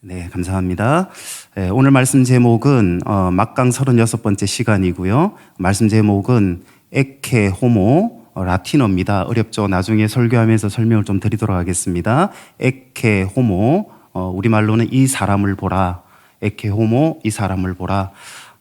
네, 감사합니다. 예, 오늘 말씀 제목은 어, 막강 36번째 시간이고요. 말씀 제목은 에케 호모 어, 라틴어입니다. 어렵죠. 나중에 설교하면서 설명을 좀 드리도록 하겠습니다. 에케 호모 어, 우리말로는 이 사람을 보라. 에케 호모 이 사람을 보라.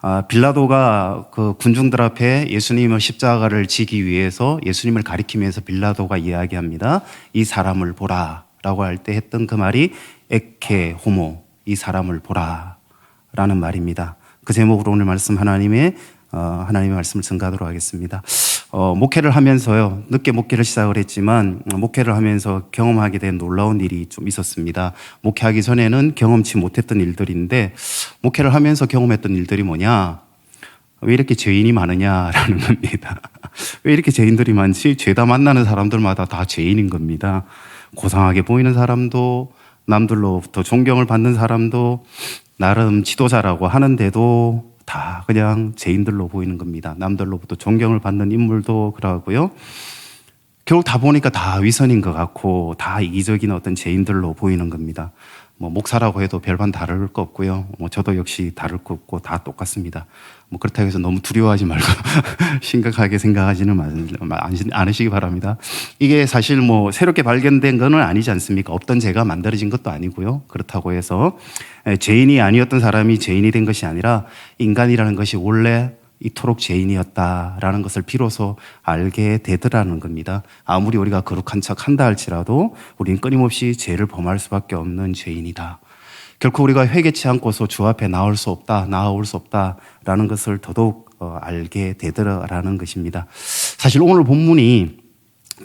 아, 빌라도가 그 군중들 앞에 예수님의 십자가를 지기 위해서 예수님을 가리키면서 빌라도가 이야기합니다. 이 사람을 보라. 라고 할 때 했던 그 말이 에케 호모 이 사람을 보라 라는 말입니다. 그 제목으로 오늘 말씀 하나님의 어, 하나님의 말씀을 증가하도록 하겠습니다. 어, 목회를 하면서요 늦게 목회를 시작을 했지만 어, 목회를 하면서 경험하게 된 놀라운 일이 좀 있었습니다. 목회하기 전에는 경험치 못했던 일들인데 목회를 하면서 경험했던 일들이 뭐냐? 왜 이렇게 죄인이 많으냐라는 겁니다. 왜 이렇게 죄인들이 많지? 죄다 만나는 사람들마다 다 죄인인 겁니다. 고상하게 보이는 사람도 남들로부터 존경을 받는 사람도 나름 지도자라고 하는데도 다 그냥 죄인들로 보이는 겁니다. 남들로부터 존경을 받는 인물도 그러고요. 결국 다 보니까 다 위선인 것 같고 다 이기적인 어떤 죄인들로 보이는 겁니다. 뭐 목사라고 해도 별반 다를 거 없고요. 뭐 저도 역시 다를 거 없고 다 똑같습니다. 뭐 그렇다고 해서 너무 두려워하지 말고 심각하게 생각하지는 않으시기 바랍니다. 이게 사실 뭐 새롭게 발견된 거는 아니지 않습니까? 없던 죄가 만들어진 것도 아니고요. 그렇다고 해서 죄인이 아니었던 사람이 죄인이 된 것이 아니라 인간이라는 것이 원래 이토록 죄인이었다라는 것을 비로소 알게 되더라는 겁니다. 아무리 우리가 거룩한 척 한다 할지라도 우리는 끊임없이 죄를 범할 수밖에 없는 죄인이다. 결코 우리가 회개치 않고서 주 앞에 나올 수 없다, 나올 수 없다라는 것을 더더욱 어, 알게 되더라는 것입니다. 사실 오늘 본문이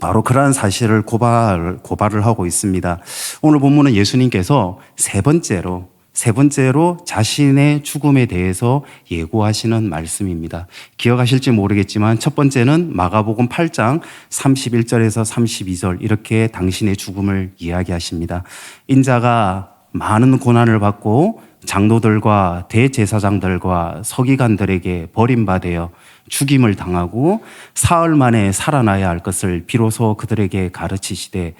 바로 그러한 사실을 고발, 고발을 하고 있습니다. 오늘 본문은 예수님께서 세 번째로 세 번째로 자신의 죽음에 대해서 예고하시는 말씀입니다. 기억하실지 모르겠지만 첫 번째는 마가복음 8장 31절에서 32절 이렇게 당신의 죽음을 이야기하십니다. 인자가 많은 고난을 받고 장로들과 대제사장들과 서기관들에게 버림받아 죽임을 당하고 사흘 만에 살아나야 할 것을 비로소 그들에게 가르치시되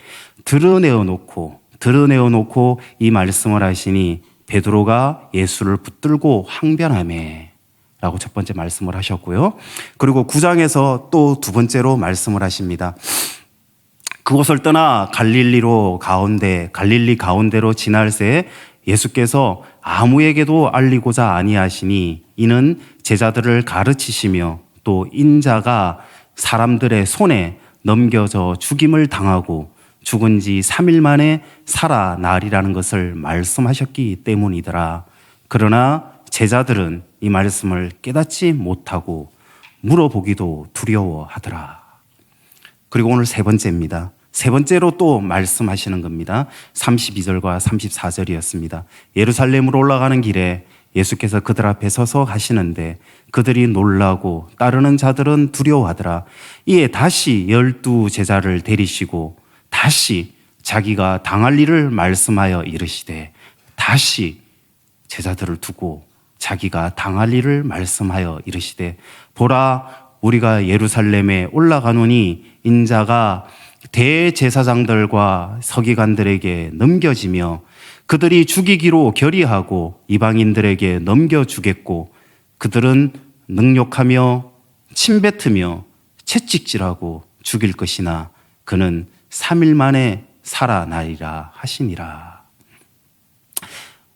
드러내어 놓고 드러내어 놓고 이 말씀을 하시니 베드로가 예수를 붙들고 항변하매 라고 첫 번째 말씀을 하셨고요. 그리고 구장에서 또 두 번째로 말씀을 하십니다. 그곳을 떠나 갈릴리로 가운데 갈릴리 가운데로 지날 새 예수께서 아무에게도 알리고자 아니하시니 이는 제자들을 가르치시며 또 인자가 사람들의 손에 넘겨져 죽임을 당하고 죽은 지 3일 만에 살아나리라는 것을 말씀하셨기 때문이더라. 그러나 제자들은 이 말씀을 깨닫지 못하고 물어보기도 두려워하더라. 그리고 오늘 세 번째입니다. 세 번째로 또 말씀하시는 겁니다. 32절과 34절이었습니다. 예루살렘으로 올라가는 길에 예수께서 그들 앞에 서서 하시는데 그들이 놀라고 따르는 자들은 두려워하더라. 이에 다시 열두 제자를 데리시고 다시 자기가 당할 일을 말씀하여 이르시되 다시 제자들을 두고 자기가 당할 일을 말씀하여 이르시되 보라 우리가 예루살렘에 올라가노니 인자가 대제사장들과 서기관들에게 넘겨지며 그들이 죽이기로 결의하고 이방인들에게 넘겨주겠고 그들은 능욕하며 침뱉으며 채찍질하고 죽일 것이나 그는 3일 만에 살아나리라 하시니라.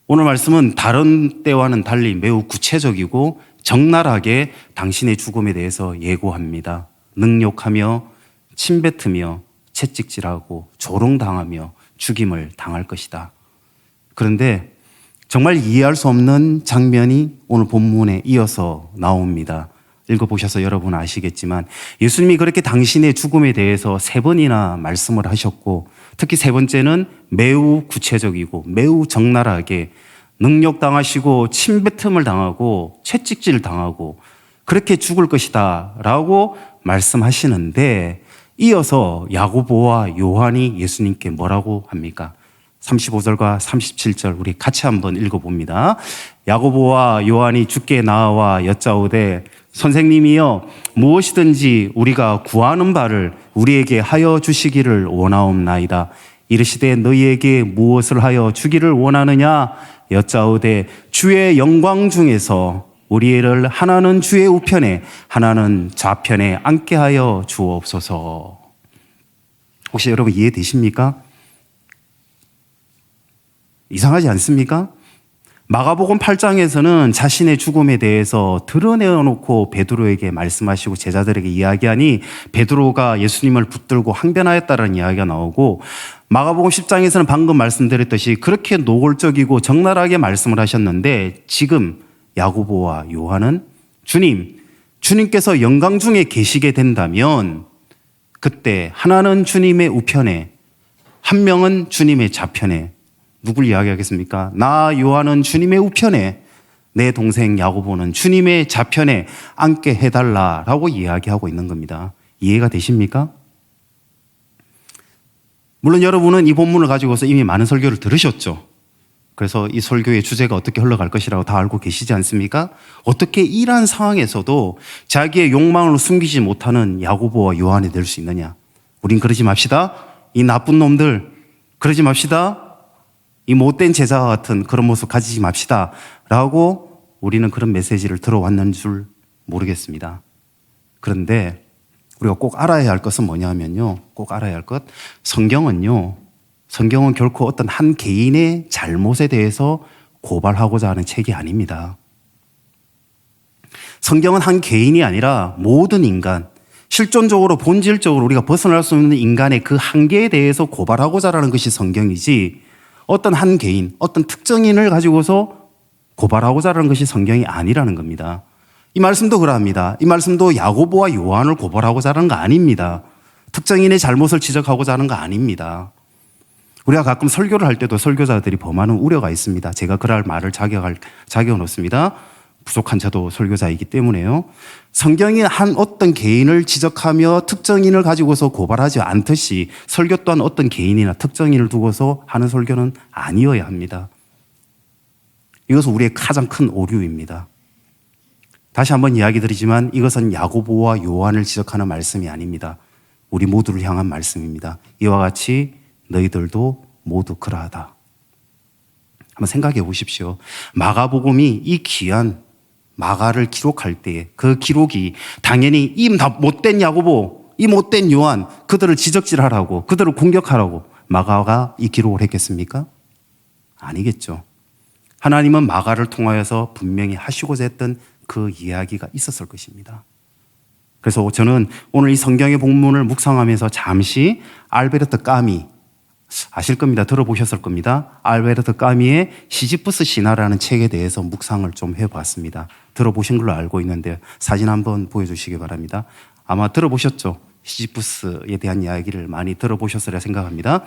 오늘 말씀은 다른 때와는 달리 매우 구체적이고 적나라하게 당신의 죽음에 대해서 예고합니다. 능욕하며 침뱉으며 채찍질하고 조롱당하며 죽임을 당할 것이다. 그런데 정말 이해할 수 없는 장면이 오늘 본문에 이어서 나옵니다. 읽어보셔서 여러분 아시겠지만 예수님이 그렇게 당신의 죽음에 대해서 세 번이나 말씀을 하셨고 특히 세 번째는 매우 구체적이고 매우 적나라하게 능력당하시고 침뱉음을 당하고 채찍질 당하고 그렇게 죽을 것이다 라고 말씀하시는데 이어서 야고보와 요한이 예수님께 뭐라고 합니까? 35절과 37절 우리 같이 한번 읽어봅니다. 야고보와 요한이 죽게 나와 여짜오되 선생님이여 무엇이든지 우리가 구하는 바를 우리에게 하여 주시기를 원하옵나이다. 이르시되 너희에게 무엇을 하여 주기를 원하느냐 여짜오되 주의 영광 중에서 우리를 하나는 주의 우편에 하나는 좌편에 앉게 하여 주옵소서. 혹시 여러분 이해되십니까? 이상하지 않습니까? 마가복음 8장에서는 자신의 죽음에 대해서 드러내어 놓고 베드로에게 말씀하시고 제자들에게 이야기하니 베드로가 예수님을 붙들고 항변하였다는 이야기가 나오고 마가복음 10장에서는 방금 말씀드렸듯이 그렇게 노골적이고 적나라하게 말씀을 하셨는데 지금 야고보와 요한은 주님, 주님께서 영광 중에 계시게 된다면 그때 하나는 주님의 우편에 한 명은 주님의 좌편에 누굴 이야기하겠습니까? 나 요한은 주님의 우편에 내 동생 야고보는 주님의 좌편에 앉게 해달라라고 이야기하고 있는 겁니다. 이해가 되십니까? 물론 여러분은 이 본문을 가지고서 이미 많은 설교를 들으셨죠. 그래서 이 설교의 주제가 어떻게 흘러갈 것이라고 다 알고 계시지 않습니까? 어떻게 이러한 상황에서도 자기의 욕망을 숨기지 못하는 야고보와 요한이 될 수 있느냐? 우린 그러지 맙시다. 이 나쁜 놈들 그러지 맙시다. 이 못된 제자와 같은 그런 모습 가지지 맙시다. 라고 우리는 그런 메시지를 들어왔는 줄 모르겠습니다. 그런데 우리가 꼭 알아야 할 것은 뭐냐면요. 꼭 알아야 할 것. 성경은요. 성경은 결코 어떤 한 개인의 잘못에 대해서 고발하고자 하는 책이 아닙니다. 성경은 한 개인이 아니라 모든 인간, 실존적으로 본질적으로 우리가 벗어날 수 없는 인간의 그 한계에 대해서 고발하고자 하는 것이 성경이지 어떤 한 개인, 어떤 특정인을 가지고서 고발하고자 하는 것이 성경이 아니라는 겁니다. 이 말씀도 그러합니다. 이 말씀도 야고보와 요한을 고발하고자 하는 거 아닙니다. 특정인의 잘못을 지적하고자 하는 거 아닙니다. 우리가 가끔 설교를 할 때도 설교자들이 범하는 우려가 있습니다. 제가 그럴 말을 자격할, 자격은 없습니다. 부족한 저도 설교자이기 때문에요. 성경이 한 어떤 개인을 지적하며 특정인을 가지고서 고발하지 않듯이 설교 또한 어떤 개인이나 특정인을 두고서 하는 설교는 아니어야 합니다. 이것은 우리의 가장 큰 오류입니다. 다시 한번 이야기 드리지만 이것은 야고보와 요한을 지적하는 말씀이 아닙니다. 우리 모두를 향한 말씀입니다. 이와 같이 너희들도 모두 그러하다. 한번 생각해 보십시오. 마가복음이 이 귀한 마가를 기록할 때그 기록이 당연히 이 못된 야고보, 이 못된 요한, 그들을 지적질하라고, 그들을 공격하라고 마가가 이 기록을 했겠습니까? 아니겠죠. 하나님은 마가를 통하여서 분명히 하시고자 했던 그 이야기가 있었을 것입니다. 그래서 저는 오늘 이 성경의 본문을 묵상하면서 잠시 알베르트 까미 아실 겁니다. 들어보셨을 겁니다. 알베르트 까미의 시지프스 신화라는 책에 대해서 묵상을 좀 해봤습니다. 들어보신 걸로 알고 있는데 사진 한번 보여주시기 바랍니다. 아마 들어보셨죠? 시지프스에 대한 이야기를 많이 들어보셨으리라 생각합니다.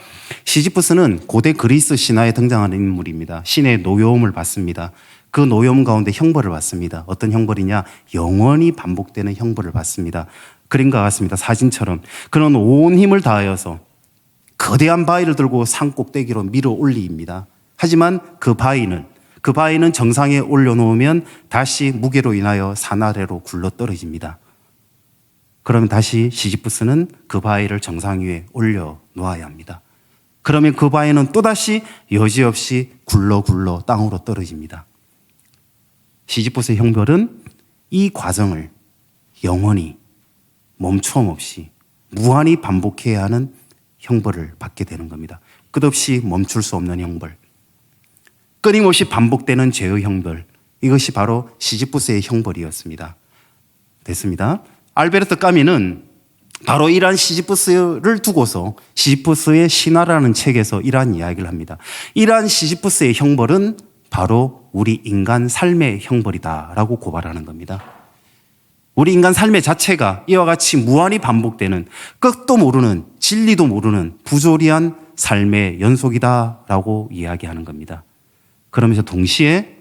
시지프스는 고대 그리스 신화에 등장하는 인물입니다. 신의 노여움을 받습니다. 그 노여움 가운데 형벌을 받습니다. 어떤 형벌이냐? 영원히 반복되는 형벌을 받습니다. 그림과 같습니다. 사진처럼. 그는 온 힘을 다하여서 거대한 바위를 들고 산 꼭대기로 밀어 올리입니다. 하지만 그 바위는 그 바위는 정상에 올려놓으면 다시 무게로 인하여 산 아래로 굴러 떨어집니다. 그러면 다시 시지프스는 그 바위를 정상 위에 올려 놓아야 합니다. 그러면 그 바위는 또다시 여지없이 굴러 굴러 땅으로 떨어집니다. 시지프스의 형벌은 이 과정을 영원히 멈춤 없이 무한히 반복해야 하는 형벌을 받게 되는 겁니다. 끝없이 멈출 수 없는 형벌. 끊임없이 반복되는 죄의 형벌. 이것이 바로 시지푸스의 형벌이었습니다. 됐습니다. 알베르트 까미는 바로 이러한 시지푸스를 두고서 시지푸스의 신화라는 책에서 이러한 이야기를 합니다. 이러한 시지푸스의 형벌은 바로 우리 인간 삶의 형벌이다라고 고발하는 겁니다. 우리 인간 삶의 자체가 이와 같이 무한히 반복되는 끝도 모르는 진리도 모르는 부조리한 삶의 연속이다라고 이야기하는 겁니다. 그러면서 동시에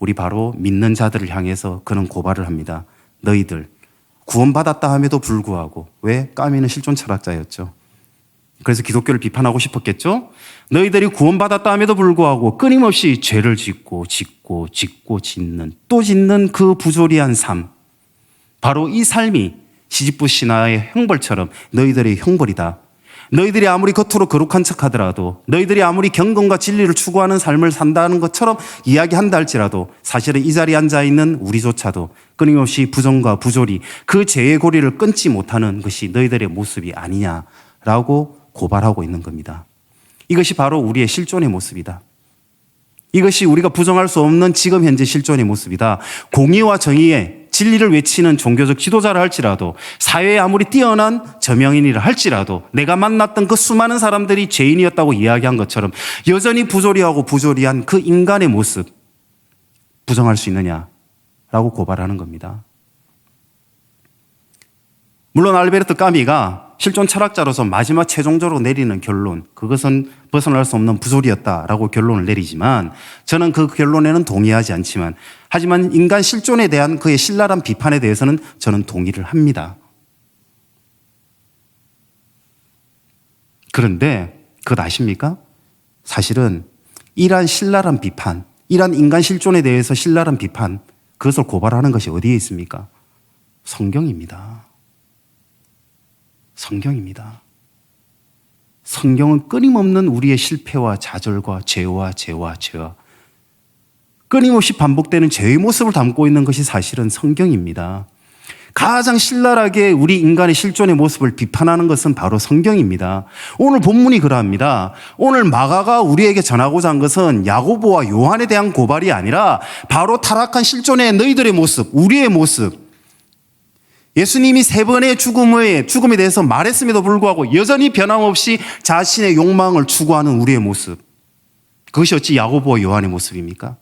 우리 바로 믿는 자들을 향해서 그는 고발을 합니다. 너희들 구원받았다 함에도 불구하고 왜 까미는 실존 철학자였죠. 그래서 기독교를 비판하고 싶었겠죠? 너희들이 구원받았다 함에도 불구하고 끊임없이 죄를 짓고 짓고 짓고 짓는 또 짓는 그 부조리한 삶. 바로 이 삶이 시집부 신화의 형벌처럼 너희들의 형벌이다. 너희들이 아무리 겉으로 거룩한 척 하더라도 너희들이 아무리 경건과 진리를 추구하는 삶을 산다는 것처럼 이야기한다 할지라도 사실은 이 자리에 앉아 있는 우리조차도 끊임없이 부정과 부조리 그 죄의 고리를 끊지 못하는 것이 너희들의 모습이 아니냐라고 고발하고 있는 겁니다. 이것이 바로 우리의 실존의 모습이다. 이것이 우리가 부정할 수 없는 지금 현재 실존의 모습이다. 공의와 정의의 진리를 외치는 종교적 지도자를 할지라도 사회에 아무리 뛰어난 저명인이라 할지라도 내가 만났던 그 수많은 사람들이 죄인이었다고 이야기한 것처럼 여전히 부조리하고 부조리한 그 인간의 모습 부정할 수 있느냐라고 고발하는 겁니다. 물론 알베르트 까미가 실존 철학자로서 마지막 최종적으로 내리는 결론, 그것은 벗어날 수 없는 부조리였다라고 결론을 내리지만 저는 그 결론에는 동의하지 않지만 하지만 인간 실존에 대한 그의 신랄한 비판에 대해서는 저는 동의를 합니다. 그런데 그것 아십니까? 사실은 이러한 신랄한 비판, 이러한 인간 실존에 대해서 신랄한 비판, 그것을 고발하는 것이 어디에 있습니까? 성경입니다. 성경입니다. 성경은 끊임없는 우리의 실패와 좌절과 죄와 죄와 죄와 끊임없이 반복되는 죄의 모습을 담고 있는 것이 사실은 성경입니다. 가장 신랄하게 우리 인간의 실존의 모습을 비판하는 것은 바로 성경입니다. 오늘 본문이 그러합니다. 오늘 마가가 우리에게 전하고자 한 것은 야고보와 요한에 대한 고발이 아니라 바로 타락한 실존의 너희들의 모습, 우리의 모습, 예수님이 세 번의 죽음의 죽음에 대해서 말했음에도 불구하고 여전히 변함없이 자신의 욕망을 추구하는 우리의 모습. 그것이 어찌 야고보와 요한의 모습입니까?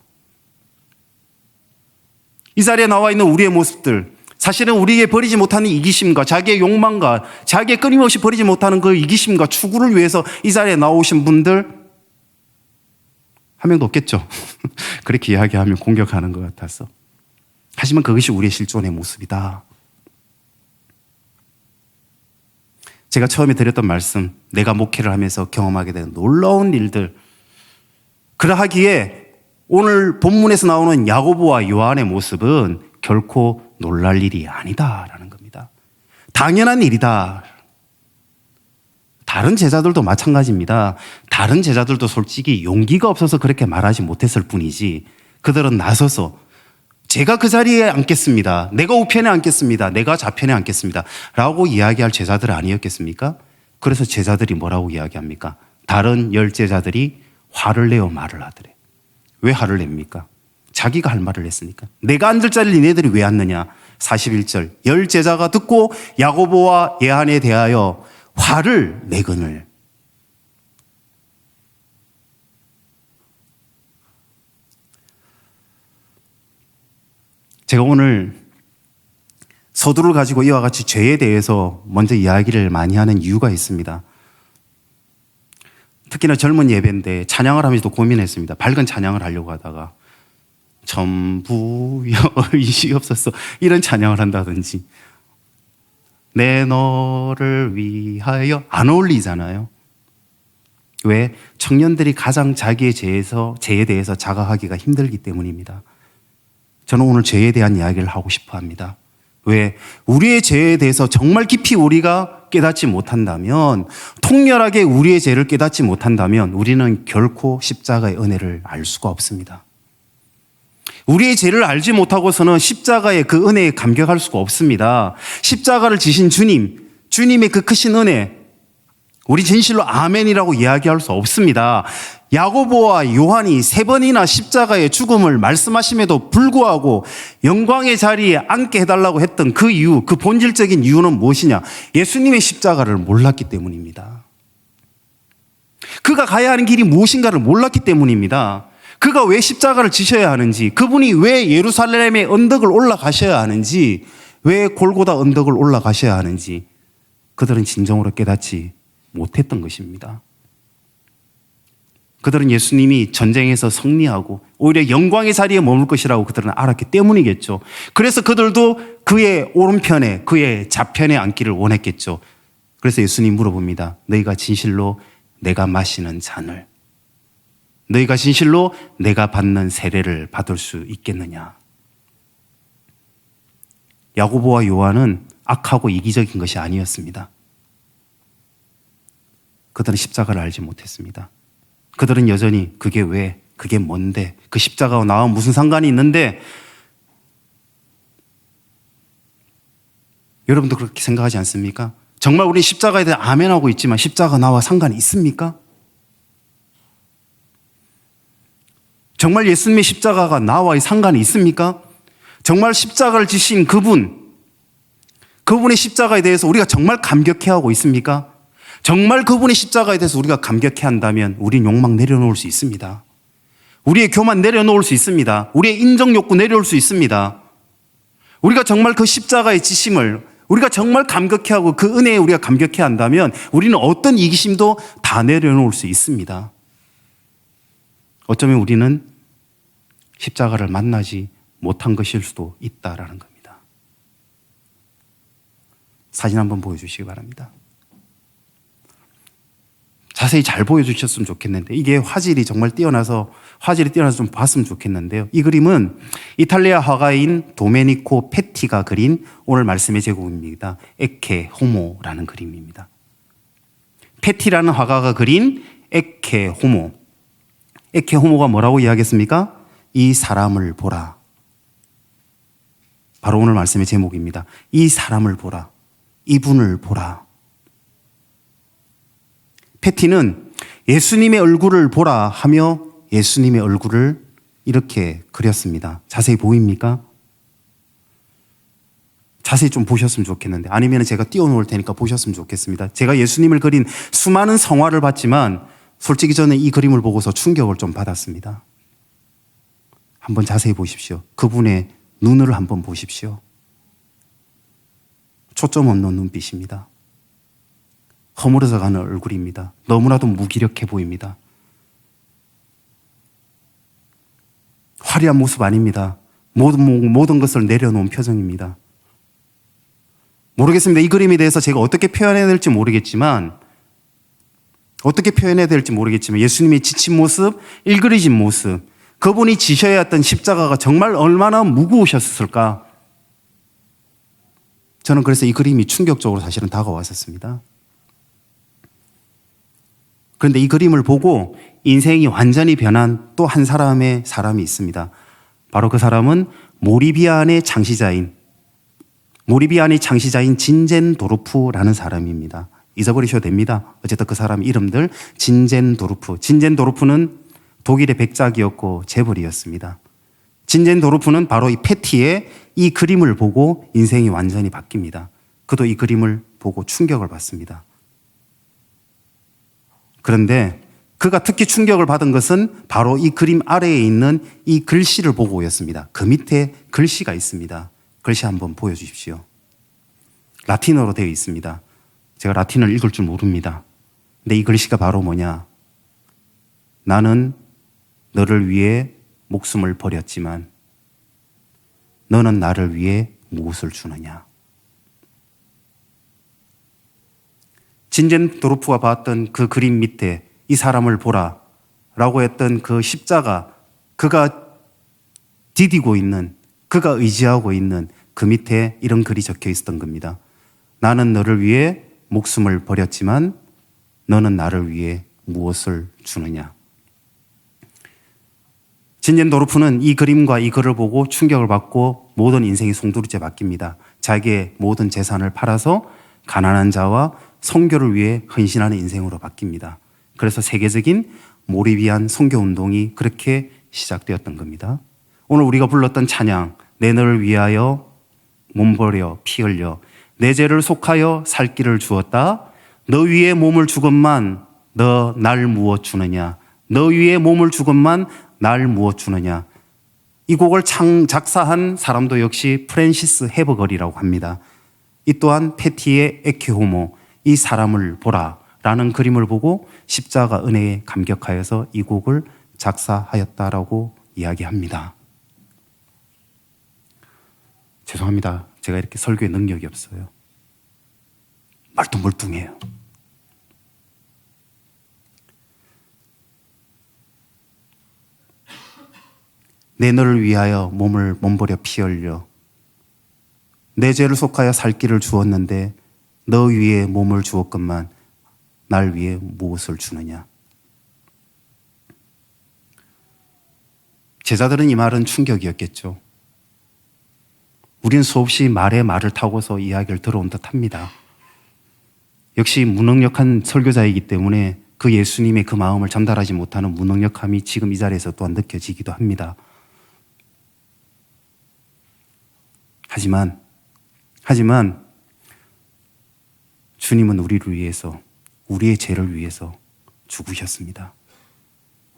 이 자리에 나와 있는 우리의 모습들, 사실은 우리에게 버리지 못하는 이기심과 자기의 욕망과 자기의 끊임없이 버리지 못하는 그 이기심과 추구를 위해서 이 자리에 나오신 분들 한 명도 없겠죠. 그렇게 이야기하면 공격하는 것 같아서. 하지만 그것이 우리의 실존의 모습이다. 제가 처음에 드렸던 말씀, 내가 목회를 하면서 경험하게 된 놀라운 일들. 그러하기에 오늘 본문에서 나오는 야고보와 요한의 모습은 결코 놀랄 일이 아니다라는 겁니다. 당연한 일이다. 다른 제자들도 마찬가지입니다. 다른 제자들도 솔직히 용기가 없어서 그렇게 말하지 못했을 뿐이지 그들은 나서서 제가 그 자리에 앉겠습니다. 내가 우편에 앉겠습니다. 내가 좌편에 앉겠습니다. 라고 이야기할 제자들 아니었겠습니까? 그래서 제자들이 뭐라고 이야기합니까? 다른 열 제자들이 화를 내어 말을 하더래. 왜 화를 냅니까? 자기가 할 말을 했으니까. 내가 앉을 자리를 니네들이 왜 앉느냐? 41절. 열 제자가 듣고 야고보와 예한에 대하여 화를 내거늘. 제가 오늘 서두를 가지고 이와 같이 죄에 대해서 먼저 이야기를 많이 하는 이유가 있습니다. 특히나 젊은 예배인데 찬양을 하면서도 고민했습니다. 밝은 찬양을 하려고 하다가 전부 여 의시없어서 이런 찬양을 한다든지 내 너를 위하여 안 어울리잖아요. 왜? 청년들이 가장 자기의 죄에서, 죄에 대해서 자각하기가 힘들기 때문입니다. 저는 오늘 죄에 대한 이야기를 하고 싶어 합니다. 왜? 우리의 죄에 대해서 정말 깊이 우리가 깨닫지 못한다면, 통렬하게 우리의 죄를 깨닫지 못한다면, 우리는 결코 십자가의 은혜를 알 수가 없습니다. 우리의 죄를 알지 못하고서는 십자가의 그 은혜에 감격할 수가 없습니다. 십자가를 지신 주님, 주님의 그 크신 은혜, 우리 진실로 아멘이라고 이야기할 수 없습니다. 야고보와 요한이 세 번이나 십자가의 죽음을 말씀하심에도 불구하고 영광의 자리에 앉게 해달라고 했던 그 이유, 그 본질적인 이유는 무엇이냐? 예수님의 십자가를 몰랐기 때문입니다. 그가 가야 하는 길이 무엇인가를 몰랐기 때문입니다. 그가 왜 십자가를 지셔야 하는지, 그분이 왜 예루살렘의 언덕을 올라가셔야 하는지, 왜 골고다 언덕을 올라가셔야 하는지, 그들은 진정으로 깨닫지 못했던 것입니다. 그들은 예수님이 전쟁에서 승리하고 오히려 영광의 자리에 머물 것이라고 그들은 알았기 때문이겠죠. 그래서 그들도 그의 오른편에 그의 좌편에 앉기를 원했겠죠. 그래서 예수님 물어봅니다. 너희가 진실로 내가 마시는 잔을 너희가 진실로 내가 받는 세례를 받을 수 있겠느냐? 야고보와 요한은 악하고 이기적인 것이 아니었습니다. 그들은 십자가를 알지 못했습니다. 그들은 여전히 그게 왜, 그게 뭔데, 그 십자가와 나와 무슨 상관이 있는데 여러분도 그렇게 생각하지 않습니까? 정말 우리 십자가에 대해 아멘하고 있지만 십자가 나와 상관이 있습니까? 정말 예수님의 십자가가 나와의 상관이 있습니까? 정말 십자가를 지신 그분, 그분의 십자가에 대해서 우리가 정말 감격해 하고 있습니까? 정말 그분의 십자가에 대해서 우리가 감격해 한다면 우린 욕망 내려놓을 수 있습니다. 우리의 교만 내려놓을 수 있습니다. 우리의 인정 욕구 내려올 수 있습니다. 우리가 정말 그 십자가의 지심을 우리가 정말 감격해 하고 그 은혜에 우리가 감격해 한다면 우리는 어떤 이기심도 다 내려놓을 수 있습니다. 어쩌면 우리는 십자가를 만나지 못한 것일 수도 있다라는 겁니다. 사진 한번 보여주시기 바랍니다. 자세히 잘 보여주셨으면 좋겠는데 이게 화질이 정말 뛰어나서 화질이 뛰어나서 좀 봤으면 좋겠는데요. 이 그림은 이탈리아 화가인 도메니코 페티가 그린 오늘 말씀의 제목입니다. 에케 호모라는 그림입니다. 페티라는 화가가 그린 에케 호모. 에케 호모가 뭐라고 이야기했습니까? 이 사람을 보라. 바로 오늘 말씀의 제목입니다. 이 사람을 보라. 이분을 보라. 패티는 예수님의 얼굴을 보라 하며 예수님의 얼굴을 이렇게 그렸습니다. 자세히 보입니까? 자세히 좀 보셨으면 좋겠는데 아니면 제가 띄워놓을 테니까 보셨으면 좋겠습니다. 제가 예수님을 그린 수많은 성화를 봤지만 솔직히 저는 이 그림을 보고서 충격을 좀 받았습니다. 한번 자세히 보십시오. 그분의 눈을 한번 보십시오. 초점 없는 눈빛입니다. 허물어져 가는 얼굴입니다. 너무나도 무기력해 보입니다. 화려한 모습 아닙니다. 모든, 모든 것을 내려놓은 표정입니다. 모르겠습니다. 이 그림에 대해서 제가 어떻게 표현해야 될지 모르겠지만, 어떻게 표현해야 될지 모르겠지만, 예수님의 지친 모습, 일그러진 모습, 그분이 지셔야 했던 십자가가 정말 얼마나 무거우셨을까? 저는 그래서 이 그림이 충격적으로 사실은 다가왔었습니다. 그런데 이 그림을 보고 인생이 완전히 변한 또 한 사람의 사람이 있습니다. 바로 그 사람은 모리비안의 창시자인 모리비안의 창시자인 진젠 도르프라는 사람입니다. 잊어버리셔도 됩니다. 어쨌든 그 사람 이름들 진젠 도르프. 진젠 도르프는 독일의 백작이었고 재벌이었습니다. 진젠 도르프는 바로 이 패티의 이 그림을 보고 인생이 완전히 바뀝니다. 그도 이 그림을 보고 충격을 받습니다. 그런데 그가 특히 충격을 받은 것은 바로 이 그림 아래에 있는 이 글씨를 보고였습니다. 그 밑에 글씨가 있습니다. 글씨 한번 보여주십시오. 라틴어로 되어 있습니다. 제가 라틴어를 읽을 줄 모릅니다. 근데 이 글씨가 바로 뭐냐? 나는 너를 위해 목숨을 버렸지만 너는 나를 위해 무엇을 주느냐? 진젠 도르프가 봤던 그 그림 밑에 이 사람을 보라 라고 했던 그 십자가 그가 디디고 있는 그가 의지하고 있는 그 밑에 이런 글이 적혀 있었던 겁니다. 나는 너를 위해 목숨을 버렸지만 너는 나를 위해 무엇을 주느냐? 진젠 도르프는 이 그림과 이 글을 보고 충격을 받고 모든 인생이 송두리째 바뀝니다. 자기의 모든 재산을 팔아서 가난한 자와 성교를 위해 헌신하는 인생으로 바뀝니다. 그래서 세계적인 모리비안 성교 운동이 그렇게 시작되었던 겁니다. 오늘 우리가 불렀던 찬양, 내 너를 위하여 몸버려 피 흘려 내 죄를 속하여 살 길을 주었다. 너 위에 몸을 주건만 너 날 무엇 주느냐? 너 위에 몸을 주건만 날 무엇 주느냐? 이 곡을 창 작사한 사람도 역시 프랜시스 헤버거리라고 합니다. 이 또한 패티의 에케호모 이 사람을 보라 라는 그림을 보고 십자가 은혜에 감격하여서 이 곡을 작사하였다라고 이야기합니다. 죄송합니다. 제가 이렇게 설교에 능력이 없어요. 말똥물뚱해요. 내 너를 위하여 몸을 몸버려 피 흘려 내 죄를 속하여 살 길을 주었는데 너 위에 몸을 주었건만 날 위해 무엇을 주느냐? 제자들은 이 말은 충격이었겠죠. 우리는 수없이 말에 말을 타고서 이야기를 들어온 듯 합니다. 역시 무능력한 설교자이기 때문에 그 예수님의 그 마음을 전달하지 못하는 무능력함이 지금 이 자리에서 또한 느껴지기도 합니다. 하지만, 하지만, 주님은 우리를 위해서, 우리의 죄를 위해서 죽으셨습니다.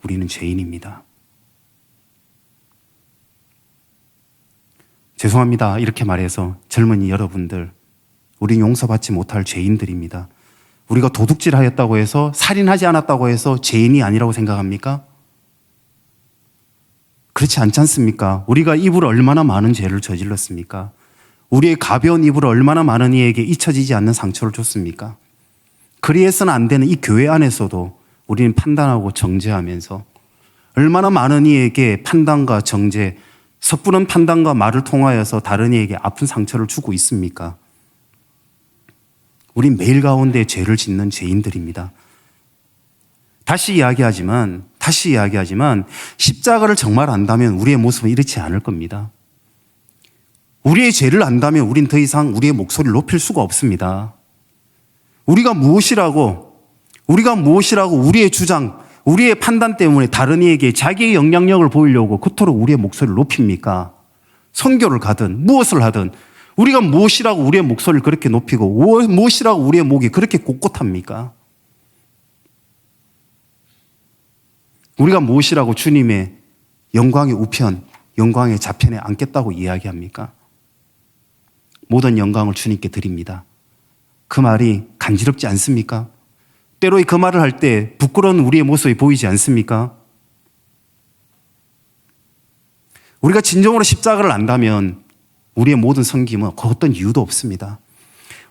우리는 죄인입니다. 죄송합니다. 이렇게 말해서 젊은이 여러분들, 우리 용서받지 못할 죄인들입니다. 우리가 도둑질 하였다고 해서 살인하지 않았다고 해서 죄인이 아니라고 생각합니까? 그렇지 않지 않습니까? 우리가 입으로 얼마나 많은 죄를 저질렀습니까? 우리의 가벼운 입으로 얼마나 많은 이에게 잊혀지지 않는 상처를 줬습니까? 그리해서는 안 되는 이 교회 안에서도 우리는 판단하고 정죄하면서 얼마나 많은 이에게 판단과 정죄, 섣부른 판단과 말을 통하여서 다른 이에게 아픈 상처를 주고 있습니까? 우린 매일 가운데 죄를 짓는 죄인들입니다. 다시 이야기하지만, 다시 이야기하지만, 십자가를 정말 안다면 우리의 모습은 이렇지 않을 겁니다. 우리의 죄를 안다면 우린 더 이상 우리의 목소리를 높일 수가 없습니다. 우리가 무엇이라고, 우리가 무엇이라고 우리의 주장, 우리의 판단 때문에 다른 이에게 자기의 영향력을 보이려고 그토록 우리의 목소리를 높입니까? 선교를 가든 무엇을 하든 우리가 무엇이라고 우리의 목소리를 그렇게 높이고 무엇이라고 우리의 목이 그렇게 꼿꼿합니까? 우리가 무엇이라고 주님의 영광의 우편, 영광의 좌편에 앉겠다고 이야기합니까? 모든 영광을 주님께 드립니다. 그 말이 간지럽지 않습니까? 때로 그 말을 할 때 부끄러운 우리의 모습이 보이지 않습니까? 우리가 진정으로 십자가를 안다면 우리의 모든 섬김은 그 어떤 이유도 없습니다.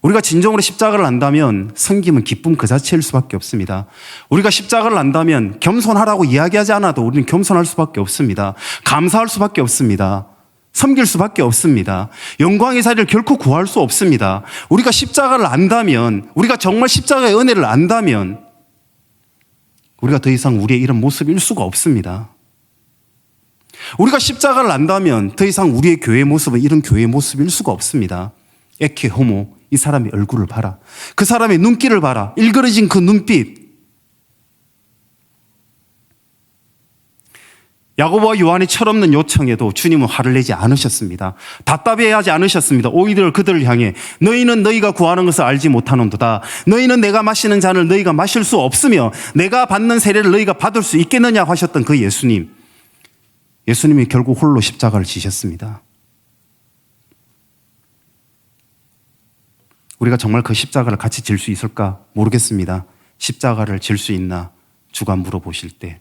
우리가 진정으로 십자가를 안다면 섬김은 기쁨 그 자체일 수밖에 없습니다. 우리가 십자가를 안다면 겸손하라고 이야기하지 않아도 우리는 겸손할 수밖에 없습니다. 감사할 수밖에 없습니다. 섬길 수밖에 없습니다. 영광의 자리를 결코 구할 수 없습니다. 우리가 십자가를 안다면, 우리가 정말 십자가의 은혜를 안다면, 우리가 더 이상 우리의 이런 모습일 수가 없습니다. 우리가 십자가를 안다면 더 이상 우리의 교회의 모습은 이런 교회의 모습일 수가 없습니다. 에케 호모, 이 사람의 얼굴을 봐라. 그 사람의 눈길을 봐라. 일그러진 그 눈빛. 야고보와 요한의 철없는 요청에도 주님은 화를 내지 않으셨습니다. 답답해하지 않으셨습니다. 오히려 그들을 향해 너희는 너희가 구하는 것을 알지 못하는도다. 너희는 내가 마시는 잔을 너희가 마실 수 없으며 내가 받는 세례를 너희가 받을 수 있겠느냐 하셨던 그 예수님. 예수님이 결국 홀로 십자가를 지셨습니다. 우리가 정말 그 십자가를 같이 질 수 있을까 모르겠습니다. 십자가를 질 수 있나 주가 물어보실 때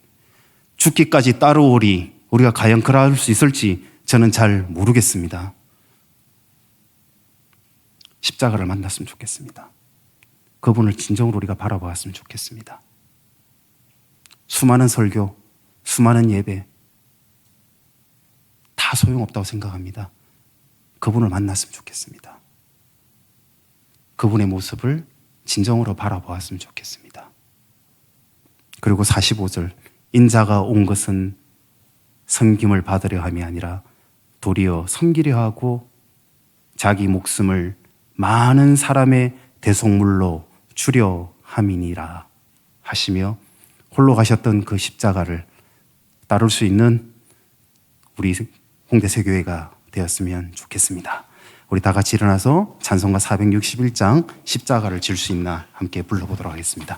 죽기까지 따르오리 우리가 과연 그럴 수 있을지 저는 잘 모르겠습니다. 십자가를 만났으면 좋겠습니다. 그분을 진정으로 우리가 바라보았으면 좋겠습니다. 수많은 설교, 수많은 예배, 다 소용없다고 생각합니다. 그분을 만났으면 좋겠습니다. 그분의 모습을 진정으로 바라보았으면 좋겠습니다. 그리고 45절, 인자가 온 것은 섬김을 받으려 함이 아니라 도리어 섬기려 하고 자기 목숨을 많은 사람의 대속물로 주려 함이니라 하시며 홀로 가셨던 그 십자가를 따를 수 있는 우리 홍대세교회가 되었으면 좋겠습니다. 우리 다 같이 일어나서 찬송가 461장 십자가를 질 수 있나 함께 불러보도록 하겠습니다.